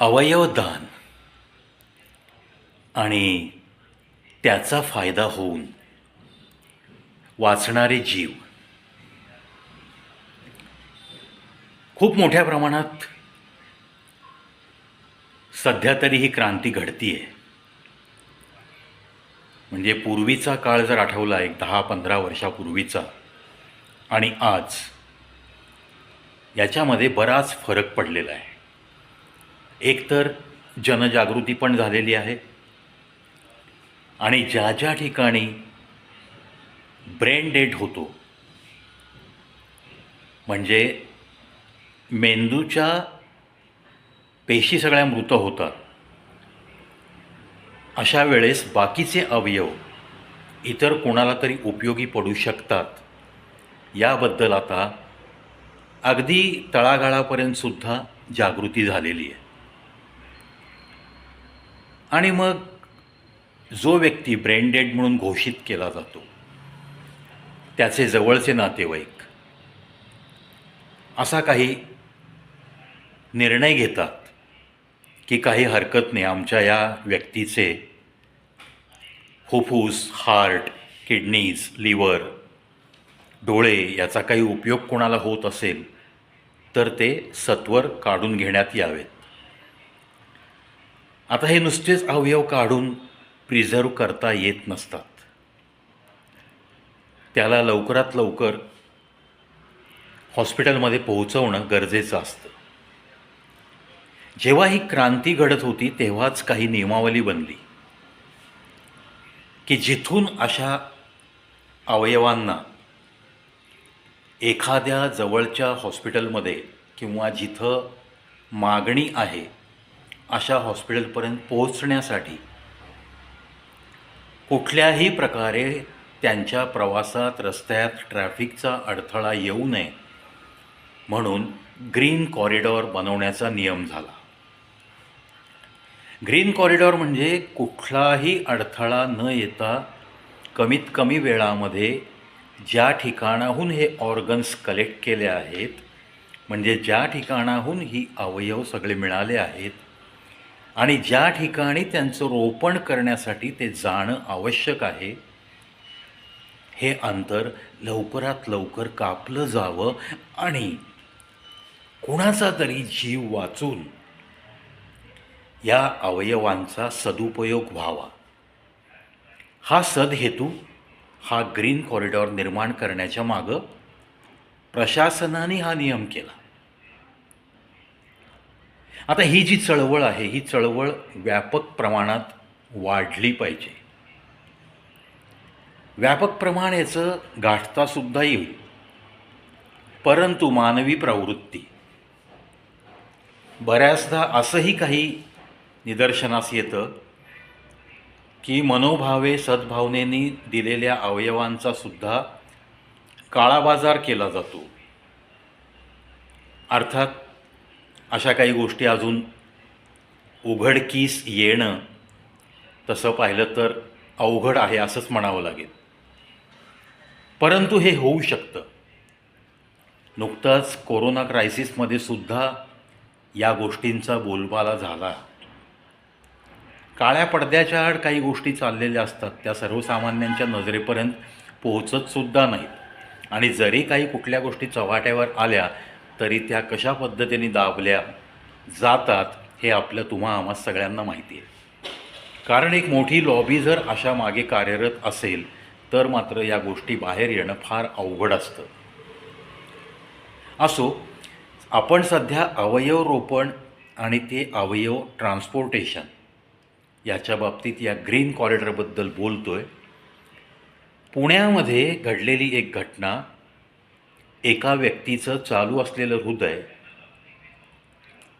अवयवदान. आणि त्याचा फायदा होऊन वाचणारे जीव. खूप मोठ्या प्रमाणात सध्या तरी ही क्रांती घडती आहे म्हणजे पूर्वीचा काळ जर आठवला एक दहा पंधरा वर्षापूर्वीचा आणि आज याच्यामध्ये बराच फरक पडलेला आहे. एकतर जनजागृती पण झालेली आहे आणि ज्या ज्या ठिकाणी ब्रेन डेड होतो म्हणजे मेंदूच्या पेशी सगळ्या मृत होतात अशा वेळेस बाकीचे अवयव इतर कोणाला तरी उपयोगी पडू शकतात. याबद्दल आता अगदी तळागाळापर्यंत सुद्धा जागृती झालेली आहे. आणि मग जो व्यक्ती ब्रँडेड म्हणून घोषित केला जातो त्याचे जवळचे नातेवाईक असा काही निर्णय घेतात की काही हरकत नाही आमच्या या व्यक्तीचे फुफ्फूस हार्ट किडनीज लिव्हर डोळे याचा काही उपयोग कोणाला होत असेल तर ते सत्वर काढून घेण्यात यावेत. आता हे नुसतेच अवयव काढून प्रिझर्व करता येत नसतात. त्याला लवकरात लवकर हॉस्पिटलमध्ये पोहोचवणं गरजेचं असतं. जेव्हा ही क्रांती घडत होती तेव्हाच काही नियमावली बनली. की जिथून अशा अवयवांना एखाद्या जवळच्या हॉस्पिटलमध्ये किंवा जिथं मागणी आहे अशा हॉस्पिटलपर्यंत पोहोचण्यासाठी कुठल्याही प्रकारे त्यांच्या प्रवासात रस्त्यात ट्रॅफिकचा अडथळा येऊ नये म्हणून ग्रीन कॉरिडॉर बनवण्याचा नियम झाला. ग्रीन कॉरिडॉर म्हणजे कुठलाही अडथळा न येता कमीत कमी वेळामध्ये ज्या ठिकाणाहून हे ऑर्गन्स कलेक्ट केले आहेत म्हणजे ज्या ठिकाणाहून ही अवयव सगळे मिळाले आहेत आणि ज्या ठिकाणी त्यांचं रोपण करण्यासाठी ते जाणं आवश्यक आहे हे अंतर लवकरात लवकर कापलं जावं आणि कुणाचा तरी जीव वाचून या अवयवांचा सदुपयोग व्हावा. हा सदहेतू हा ग्रीन कॉरिडॉर निर्माण करण्याच्या मागं प्रशासनाने हा नियम केला. आता ही जी चळवळ आहे ही चळवळ व्यापक प्रमाणात वाढली पाहिजे. व्यापक प्रमाण याचं गाठतासुद्धा येईल. परंतु मानवी प्रवृत्ती. बऱ्याचदा असंही काही निदर्शनास येतं की मनोभावे सद्भावनेनी दिलेल्या अवयवांचा सुद्धा काळाबाजार केला जातो. अर्थात अशा काही गोष्टी अजून उघडकीस येणं तसं पाहिलं तर अवघड आहे असंच म्हणावं लागेल. परंतु हे होऊ शकतं. नुकताच कोरोना क्रायसिसमध्ये सुद्धा या गोष्टींचा बोलबाला झाला. काळ्या पडद्याच्या आड काही गोष्टी चाललेल्या असतात त्या सर्वसामान्यांच्या नजरेपर्यंत पोहोचत सुद्धा नाहीत. आणि जरी काही कुठल्या गोष्टी चव्हाट्यावर आल्या तरी त्या कशा पद्धतीने दाबल्या जातात हे आपलं तुम्हा आम्हा सगळ्यांना माहिती आहे. कारण एक मोठी लॉबी जर अशा मागे कार्यरत असेल तर मात्र या गोष्टी बाहेर येणं फार अवघड असतं. असो आपण सध्या अवयव रोपण आणि ते अवयव ट्रान्सपोर्टेशन याच्या बाबतीत या ग्रीन कॉरिडॉरबद्दल बोलतो आहे पुण्यामध्ये घडलेली एक घटना एका व्यक्तीचं चालू असलेलं हृदय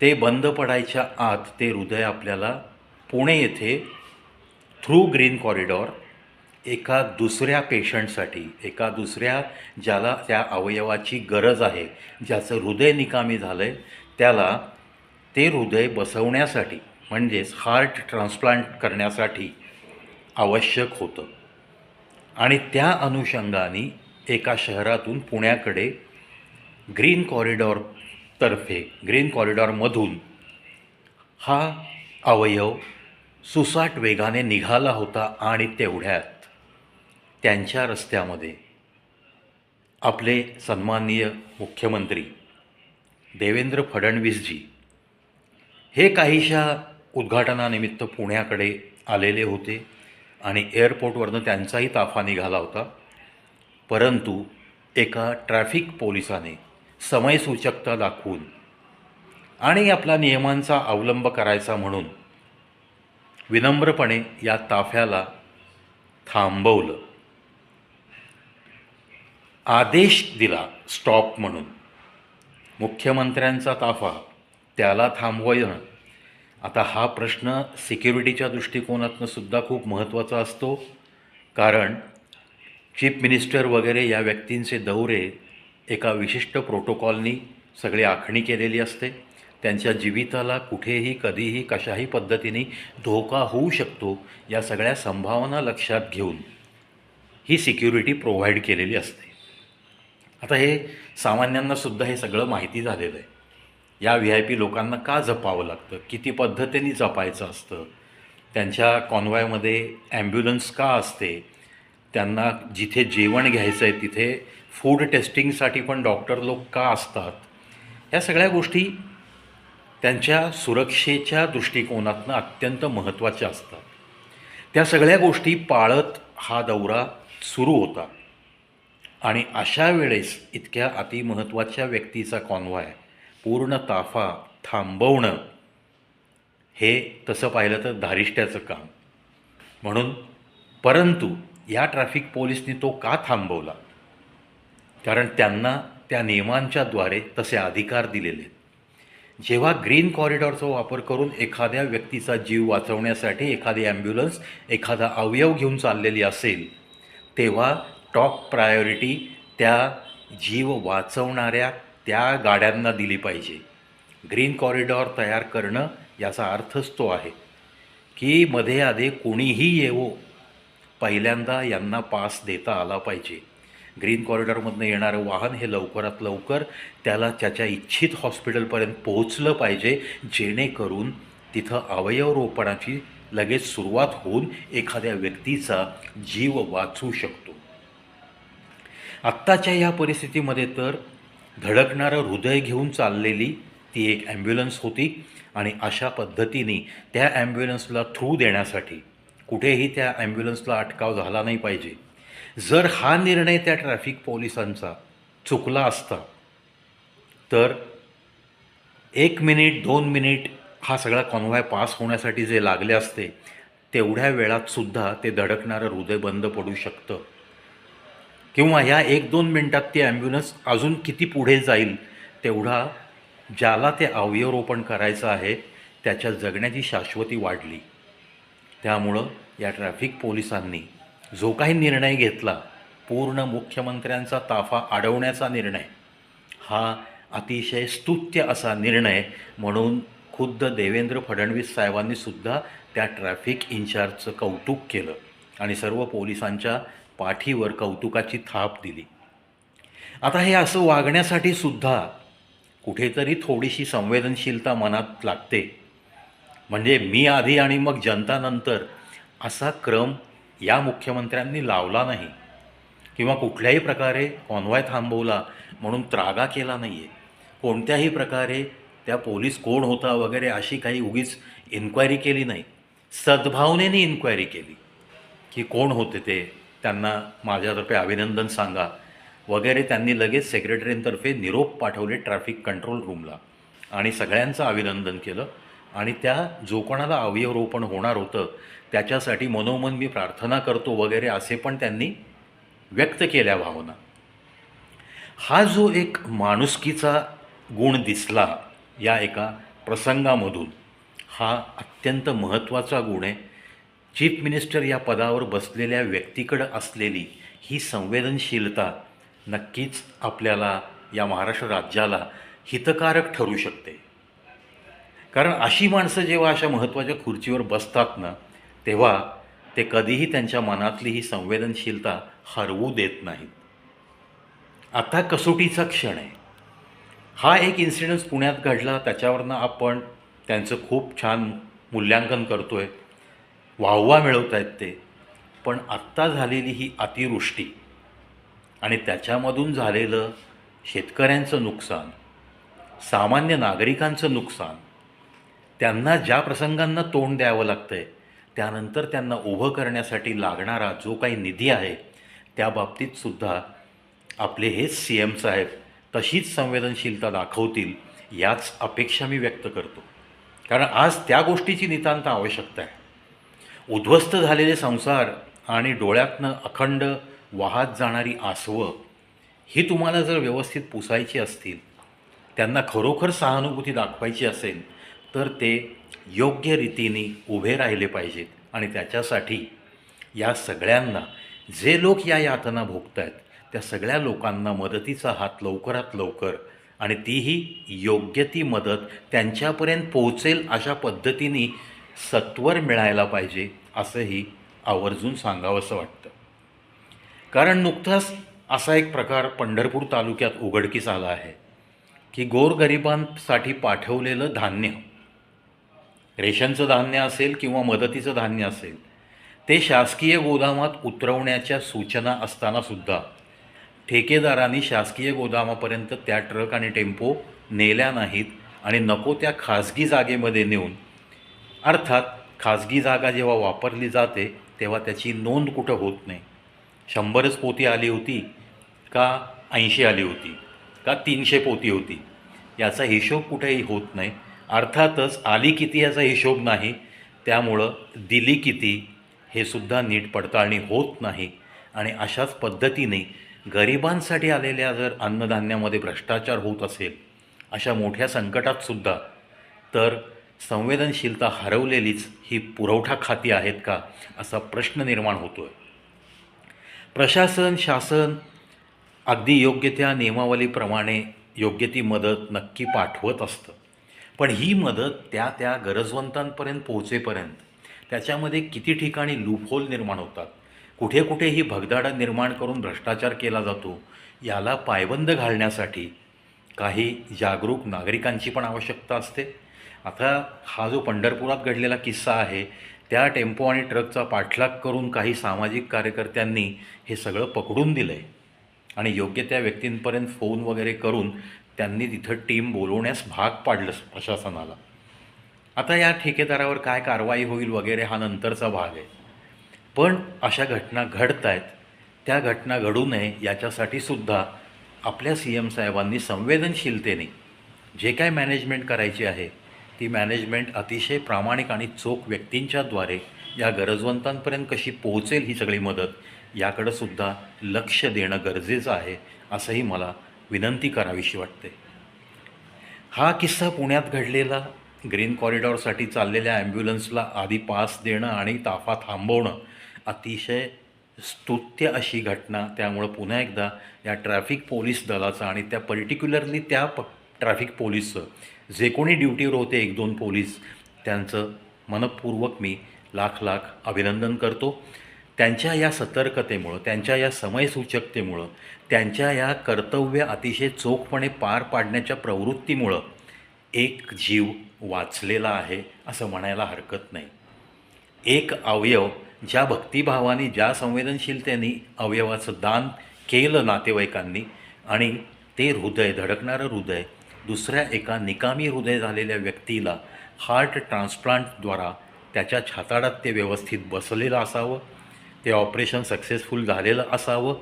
ते बंद पडायच्या आत ते हृदय आपल्याला पुणे येथे थ्रू ग्रीन कॉरिडॉर एका दुसऱ्या पेशंटसाठी एका दुसऱ्या ज्याला त्या अवयवाची गरज आहे ज्याचं हृदय निकामी झालं आहे त्याला ते हृदय बसवण्यासाठी म्हणजेच हार्ट ट्रान्सप्लांट करण्यासाठी आवश्यक होतं. आणि त्या अनुषंगाने एका शहरातून पुण्याकडे ग्रीन कॉरिडॉरतर्फे ग्रीन कॉरिडॉरमधून हा अवयव सुसाट वेगाने निघाला होता आणि तेवढ्यात त्यांच्या रस्त्यामध्ये आपले सन्माननीय मुख्यमंत्री देवेंद्र फडणवीसजी हे काहीशा उद्घाटनानिमित्त पुण्याकडे आलेले होते आणि एअरपोर्टवरनं त्यांचाही ताफा निघाला होता. परंतु एका ट्रॅफिक पोलिसाने समयसूचकता दाखवून आणि आपला नियमांचा अवलंब करायचा म्हणून विनम्रपणे या ताफ्याला थांबवलं. आदेश दिला स्टॉप म्हणून. मुख्यमंत्र्यांचा ताफा त्याला थांबवणं आता हा प्रश्न सिक्युरिटीच्या दृष्टिकोनातनं सुद्धा खूप महत्त्वाचा असतो. कारण चीफ मिनिस्टर वगैरे या व्यक्तींचे दौरे एका विशिष्ट प्रोटोकॉलनी सगळी आखणी केलेली असते. त्यांच्या जीविताला कुठेही कधीही कशाही पद्धतीने धोका होऊ शकतो या सगळ्या संभावना लक्षात घेऊन ही सिक्युरिटी प्रोव्हाइड केलेली असते. आता हे सामान्यांनासुद्धा हे सगळं माहिती झालेलं आहे. या व्ही आय पी लोकांना का जपावं लागतं? किती पद्धतीने जपायचं असतं? त्यांच्या कॉन्वॉयमध्ये ॲम्ब्युलन्स का असते? त्यांना जिथे जेवण घ्यायचं आहे तिथे फूड टेस्टिंगसाठी पण डॉक्टर लोक का असतात? या सगळ्या गोष्टी त्यांच्या सुरक्षेच्या दृष्टिकोनातनं अत्यंत महत्त्वाच्या असतात. त्या सगळ्या गोष्टी पाळत हा दौरा सुरू होता. आणि अशा वेळेस इतक्या अतिमहत्त्वाच्या व्यक्तीचा कॉन्वॉय पूर्ण ताफा थांबवणं हे तसं पाहिलं तर धारिष्ट्याचं काम. म्हणून परंतु या ट्रॅफिक पोलिसनी तो का थांबवला? कारण त्यांना त्या नियमांच्याद्वारे तसे अधिकार दिलेले जेव्हा ग्रीन कॉरिडॉरचा वापर करून एखाद्या व्यक्तीचा जीव वाचवण्यासाठी एखादी ॲम्ब्युलन्स एखादा अवयव घेऊन चाललेली असेल तेव्हा टॉप प्रायोरिटी त्या जीव वाचवणाऱ्या त्या गाड्यांना दिली पाहिजे. ग्रीन कॉरिडॉर तयार करणं याचा अर्थच तो आहे की मध्ये आधे कोणीही येवो पहिल्यांदा यांना पास देता आला पाहिजे. ग्रीन कॉरिडॉरमधनं येणारं वाहन हे लवकरात लवकर त्याला त्याच्या इच्छित हॉस्पिटलपर्यंत पोहोचलं पाहिजे जेणेकरून तिथं अवयवरोपणाची लगेच सुरुवात होऊन एखाद्या व्यक्तीचा जीव वाचू शकतो. आत्ताच्या या परिस्थितीमध्ये तर धडकणारं हृदय घेऊन चाललेली ती एक ॲम्ब्युलन्स होती आणि अशा पद्धतीने त्या ॲम्ब्युलन्सला थ्रू देण्यासाठी कुठेही त्या ॲम्ब्युलन्सला अटकाव झाला नाही पाहिजे. जर हा निर्णय त्या ट्रॅफिक पोलिसांचा चुकला असता तर एक मिनिट दोन मिनिट हा सगळा कॉन्व्हॉय पास होण्यासाठी जे लागले असते तेवढ्या वेळात सुद्धा ते धडकणारं हृदय बंद पडू शकतं. किंवा ह्या एक दोन मिनटात ती ॲम्ब्युलन्स अजून किती पुढे जाईल तेवढा ज्याला ते अवयवरोपण करायचं आहे त्याच्या जगण्याची शाश्वती वाढली. त्यामुळं या ट्रॅफिक पोलिसांनी जो काही निर्णय घेतला पूर्ण मुख्यमंत्र्यांचा ताफा अडवण्याचा निर्णय हा अतिशय स्तुत्य असा निर्णय म्हणून खुद्द देवेंद्र फडणवीस साहेबांनी सुद्धा त्या ट्रॅफिक इन्चार्जचं कौतुक केलं आणि सर्व पोलिसांच्या पाठीवर कौतुकाची थाप दिली. आता हे असं वागण्यासाठी सुद्धा कुठेतरी थोडीशी संवेदनशीलता मनात लागते. म्हणजे मी आधी आणि मग जनता नंतर असा क्रम या मुख्यमंत्र्यांनी लावला नाही. किंवा कुठल्याही प्रकारे कॉन्वॉय थांबवला म्हणून त्रागा केला नाही आहे कोणत्याही प्रकारे त्या पोलीस कोण होता वगैरे अशी काही उगीच इन्क्वायरी केली नाही. सद्भावनेने इन्क्वायरी केली की कोण होते ते त्यांना माझ्यातर्फे अभिनंदन सांगा. वगैरे त्यांनी लगेच सेक्रेटरींतर्फे निरोप पाठवले ट्रॅफिक कंट्रोल रूमला आणि सगळ्यांचं अभिनंदन केलं. आणि त्या जो कोणाला अवयवरोपण होणार होतं त्याच्यासाठी मनोमन मी प्रार्थना करतो वगैरे असे पण त्यांनी व्यक्त केल्या भावना. हा जो एक माणुसकीचा गुण दिसला या एका प्रसंगामधून हा अत्यंत महत्त्वाचा गुण आहे. चीफ मिनिस्टर या पदावर बसलेल्या व्यक्तीकडं असलेली ही संवेदनशीलता नक्कीच आपल्याला या महाराष्ट्र राज्याला हितकारक ठरू शकते. कारण अशी माणसं जेव्हा अशा महत्त्वाच्या खुर्चीवर बसतात ना तेव्हा ते कधीही त्यांच्या मनातली ही संवेदनशीलता हरवू देत नाहीत. आता कसोटीचा क्षण आहे. हा एक इन्सिडन्स पुण्यात घडला त्याच्यावरनं आपण त्यांचं खूप छान मूल्यांकन करतो आहे वाहवा मिळवत आहेत ते. पण आत्ता झालेली ही अतिवृष्टी आणि त्याच्यामधून झालेलं शेतकऱ्यांचं नुकसान सामान्य नागरिकांचं नुकसान त्यांना ज्या प्रसंगांना तोंड द्यावं लागतं आहे त्यानंतर त्यांना उभं करण्यासाठी लागणारा जो काही निधी आहे त्या बाबतीत सुद्धा आपले हेच सी एम साहेब तशीच संवेदनशीलता दाखवतील याच अपेक्षा मी व्यक्त करतो. कारण आज त्या गोष्टीची नितांत आवश्यकता आहे. उद्ध्वस्त झालेले संसार आणि डोळ्यातनं अखंड वाहत जाणारी आसवं ही तुम्हाला जर व्यवस्थित पुसायची असतील त्यांना खरोखर सहानुभूती दाखवायची असेल तर ते योग्य रीतीने उभे राहिले पाहिजेत आणि त्याच्यासाठी या सगळ्यांना जे लोक या यातना भोगत आहेत त्या सगळ्या लोकांना मदतीचा हात लवकरात लवकर आणि तीही योग्य ती मदत त्यांच्यापर्यंत पोहोचेल अशा पद्धतीने सत्वर मिळायला पाहिजे असंही आवर्जून सांगावंसं वाटतं. कारण नुकताच असा एक प्रकार पंढरपूर तालुक्यात उघडकीस आला आहे की गोरगरिबांसाठी पाठवलेलं धान्य रेशनचं धान्य असेल किंवा मदतीचं धान्य असेल ते शासकीय गोदामात उतरवण्याच्या सूचना असतानासुद्धा ठेकेदारांनी शासकीय गोदामापर्यंत त्या ट्रक आणि टेम्पो नेल्या नाहीत आणि नको त्या खाजगी जागेमध्ये नेऊन अर्थात खाजगी जागा जेव्हा वापरली जाते तेव्हा त्याची नोंद कुठं होत नाही. शंभरच पोती आली होती का ऐंशी आली होती? का तीनशे पोती होती? याचा हिशोब कुठेही होत नाही. अर्थातच आली किती याचा हिशोब नाही त्यामुळं दिली किती हे सुद्धा नीट पडताळणी होत नाही. आणि अशाच पद्धतीने गरिबांसाठी आलेल्या जर अन्नधान्यामध्ये भ्रष्टाचार होत असेल अशा मोठ्या संकटात सुद्धा तर संवेदनशीलता हरवलेलीच ही पुरवठा खाती आहेत का असा प्रश्न निर्माण होतो आहे प्रशासन शासन अगदी योग्य त्या नियमावलीप्रमाणे योग्य ती मदत नक्की पाठवत असतं. पण ही मदत त्या त्या गरजवंतांपर्यंत पोहोचेपर्यंत त्याच्यामध्ये किती ठिकाणी लूपहोल निर्माण होतात कुठे कुठे ही भगदाडा निर्माण करून भ्रष्टाचार केला जातो याला पायबंद घालण्यासाठी काही जागरूक नागरिकांची पण आवश्यकता असते. आता हा जो पंढरपुरात घडलेला किस्सा आहे त्या टेम्पो आणि ट्रकचा पाठलाग करून काही सामाजिक कार्यकर्त्यांनी हे सगळं पकडून दिलं आहे आणि योग्य त्या व्यक्तींपर्यंत फोन वगैरे करून त्यांनी तिथं टीम बोलवण्यास भाग पाडलं प्रशासनाला. आता या ठेकेदारावर काय कारवाई होईल वगैरे हा नंतरचा भाग आहे. पण अशा घटना घडत आहेत त्या घटना घडू नये याच्यासाठी सुद्धा आपल्या सी एम साहेबांनी संवेदनशीलतेने जे काय मॅनेजमेंट करायची आहे ती मॅनेजमेंट अतिशय प्रामाणिक आणि चोख व्यक्तींच्याद्वारे या गरजवंतांपर्यंत कशी पोहोचेल ही सगळी मदत याकडंसुद्धा लक्ष देणं गरजेचं आहे असंही मला विनंती करावीशी वाटते. हा किस्सा पुण्यात घडलेला ग्रीन कॉरिडॉरसाठी चाललेल्या ॲम्ब्युलन्सला आधी पास देणं आणि ताफा थांबवणं अतिशय स्तुत्य अशी घटना त्यामुळं पुन्हा एकदा या ट्रॅफिक पोलीस दलाचा आणि त्या पर्टिक्युलरली त्या प ट्रॅफिक पोलीसचं जे कोणी ड्युटीवर होते एक दोन पोलीस त्यांचं मनपूर्वक मी लाख लाख अभिनंदन करतो. त्यांच्या या सतर्कतेमुळं त्यांच्या या समयसूचकतेमुळं त्यांच्या या कर्तव्य अतिशय चोखपणे पार पाडण्याच्या प्रवृत्तीमुळं एक जीव वाचलेला आहे असं म्हणायला हरकत नाही. एक अवयव ज्या भक्तिभावाने ज्या संवेदनशीलतेने अवयवाचं दान केलं नातेवाईकांनी आणि ते हृदय धडकणारं हृदय दुसऱ्या एका निकामी हृदय झालेल्या व्यक्तीला हार्ट ट्रान्सप्लांटद्वारा त्याच्या छाताडात ते व्यवस्थित बसलेलं असावं ते ऑपरेशन सक्सेसफुल झालेलं असावं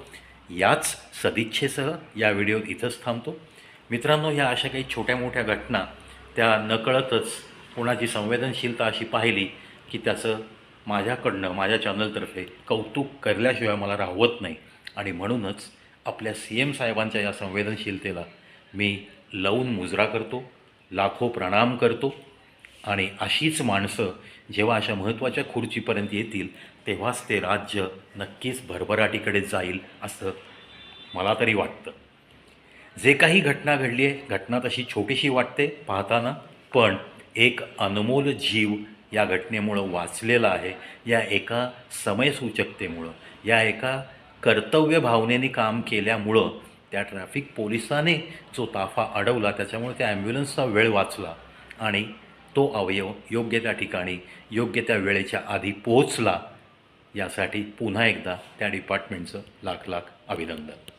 याच सदिच्छेसह या व्हिडिओत इथंच थांबतो. मित्रांनो ह्या अशा काही छोट्या मोठ्या घटना त्या नकळतच कोणाची संवेदनशीलता अशी पाहिली की त्याचं माझ्याकडनं माझ्या चॅनलतर्फे कौतुक करल्याशिवाय मला राहवत नाही. आणि म्हणूनच आपल्या सी एम साहेबांच्या या संवेदनशीलतेला मी लावून मुजरा करतो लाखो प्रणाम करतो. आणि अशीच माणसं जेव्हा अशा महत्त्वाच्या खुर्चीपर्यंत येतील तेव्हाच ते राज्य नक्कीच भरभराटीकडे जाईल असं मला तरी वाटतं. जे काही घटना घडली आहे घटना तशी छोटीशी वाटते पाहताना पण एक अनमोल जीव या घटनेमुळं वाचलेला आहे या एका समयसूचकतेमुळं या एका कर्तव्य भावनेने काम केल्यामुळं त्या ट्रॅफिक पोलिसाने जो ताफा अडवला त्याच्यामुळे त्या ॲम्ब्युलन्सचा वेळ वाचला आणि तो अवयव योग्य त्या ठिकाणी योग्य त्या वेळेच्या आधी पोहोचला यासाठी पुन्हा एकदा त्या डिपार्टमेंटचं लाख लाख अभिनंदन.